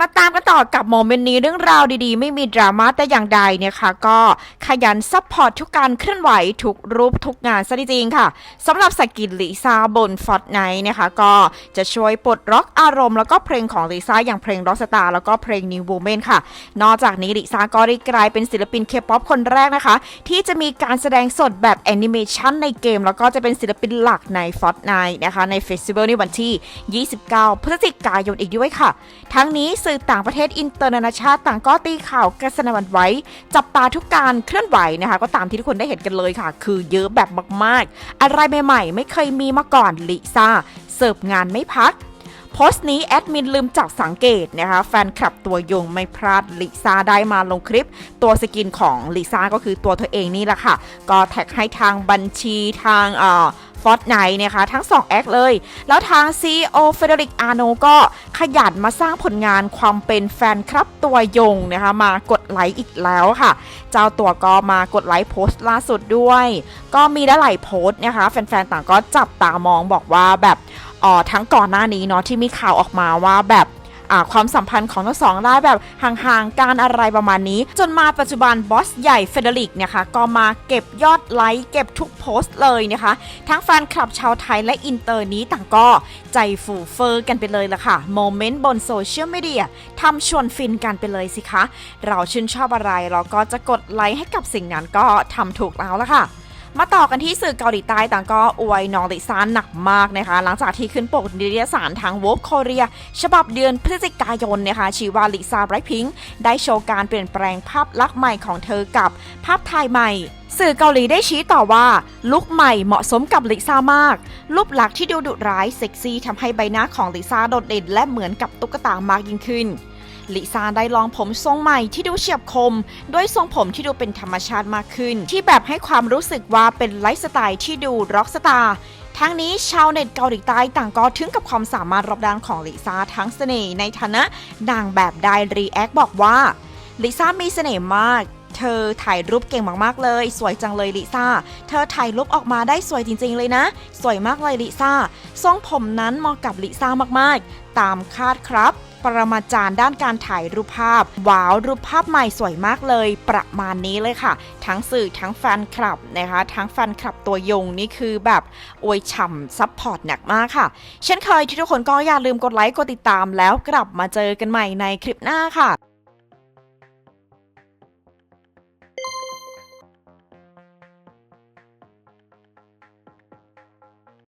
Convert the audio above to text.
มาตามกันต่อกับโมเมนต์นี้เรื่องราวดีๆ ไม่มีดราม่าแต่อย่างใดเนี่ยค่ะก็ขยันซัพพอร์ตทุกการเคลื่อนไหว ทุกรูปทุกงานซะจริงๆค่ะสำหรับสกินลิซ่าบนฟอร์ตไนท์นะคะก็จะช่วยปลดล็อกอารมณ์ แล้วก็เพลงของลิซ่าอย่างเพลง Rock Star แล้วก็เพลง New Woman ค่ะ นอกจากนี้ลิซ่าก็ได้กลายเป็นศิลปินเคป๊อปคนแรกนะคะ ที่จะมีการแสดงสดแบบแอนิเมชันในเกม แล้วก็จะเป็นศิลปินหลักใน Fortnite นะคะในเฟสติวัลในวันที่ 29 พฤศจิกายนอีกด้วยค่ะ ทั้งนี้สื่อต่างประเทศอินเตอร์นานาชาติต่างก็ตีข่าวกระสนวันไว้ จับตาทุกการเคลื่อนไหวนะคะ ก็ตามที่ทุกคนได้เห็นกันเลยค่ะ คือเยอะแบบมากๆ อะไรใหม่ๆ ไม่เคยมีมาก่อนลิซ่าเสิร์ฟงานไม่พักโพสต์นี้แอดมินลืมจับสังเกตนะคะ แฟนคลับตัวยงไม่พลาดลิซ่าได้มาลงคลิป ตัวสกินของลิซ่าก็คือตัวเธอเองนี่แหละค่ะ ก็แท็กให้ทางบัญชีทางเอ่อ ฟอร์ตไนนะคะทั้ง 2 แอคเลย แล้วทาง CEO เฟเดริกอาโนก็ขยันมาสร้างผลงานความเป็นแฟนคลับตัวยงนะคะมากดไลค์อีกแล้วค่ะ เจ้าตัวก็มากดไลค์โพสต์ล่าสุดด้วย ก็มีหลายโพสต์นะคะแฟนๆต่างก็จับตามองบอกว่าแบบอ๋อทั้งก่อนหน้านี้เนาะที่มีข่าวออกมาว่าแบบ ความสัมพันธ์ของทั้งสองได้แบบห่างๆการอะไรประมาณนี้ จนมาปัจจุบันบอสใหญ่เฟเดริกเนี่ยค่ะก็มาเก็บยอดไลค์เก็บทุกโพสต์เลยนะคะ ทั้งแฟนคลับชาวไทยและอินเตอร์นี้ต่างก็ใจฟูเฟอร์กันไปเลยละค่ะโมเมนต์บนโซเชียลมีเดียทำชวนฟินกันไปเลยสิคะ เราชื่นชอบอะไรเราก็จะกดไลค์ให้กับสิ่งนั้นก็ทำถูกแล้วละค่ะ มาต่อกันที่สื่อเกาหลีใต้ต่างก็อวยน้องลิซ่าหนักมากนะคะ หลังจากที่ขึ้นปกนิตยสารทาง Vogue Korea ฉบับเดือนพฤศจิกายนนะคะชีว่าลิซ่าไบรพิงค์ได้โชว์การเปลี่ยนแปลงภาพลักษณ์ใหม่ของเธอกับภาพถ่ายใหม่สื่อเกาหลีได้ชี้ต่อว่า ลุคใหม่เหมาะสมกับลิซ่ามาก รูปลักษณ์ที่ดูดุร้ายเซ็กซี่ทำให้ใบหน้าของลิซ่าโดดเด่นและเหมือนกับตุ๊กตามากยิ่งขึ้น ลิซ่าได้ลองผมทรงใหม่ที่ดูเฉียบคม ด้วยทรงผมที่ดูเป็นธรรมชาติมากขึ้น ที่แบบให้ความรู้สึกว่าเป็นไลฟ์สไตล์ที่ดูร็อกสตาร์ทั้งนี้ชาวเน็ตเกาหลีใต้ต่างก็ถึงกับความสามารถรอบด้านของลิซ่าทั้งเสน่ห์ในฐานะนางแบบได้รีแอคบอกว่าลิซ่ามีเสน่ห์มากเธอถ่ายรูปเก่งมากๆเลย สวยจังเลยลิซ่า เธอถ่ายรูปออกมาได้สวยจริงๆเลยนะ สวยมากเลยลิซ่า ทรงผมนั้นเหมาะกับลิซ่ามากๆ ตามคาดครับ ปรมาจารย์ด้านการถ่ายรูปภาพ ว้าวรูปภาพใหม่สวยมากเลย ประมาณนี้เลยค่ะ ทั้งสื่อทั้งแฟนคลับนะคะ ทั้งแฟนคลับตัวยงนี่คือแบบอวยฉ่ำซัพพอร์ตหนักมากค่ะ เช่นเคยที่ทุกคนก็อย่าลืมกดไลค์กดติดตามแล้วกลับมาเจอกันใหม่ในคลิปหน้าค่ะ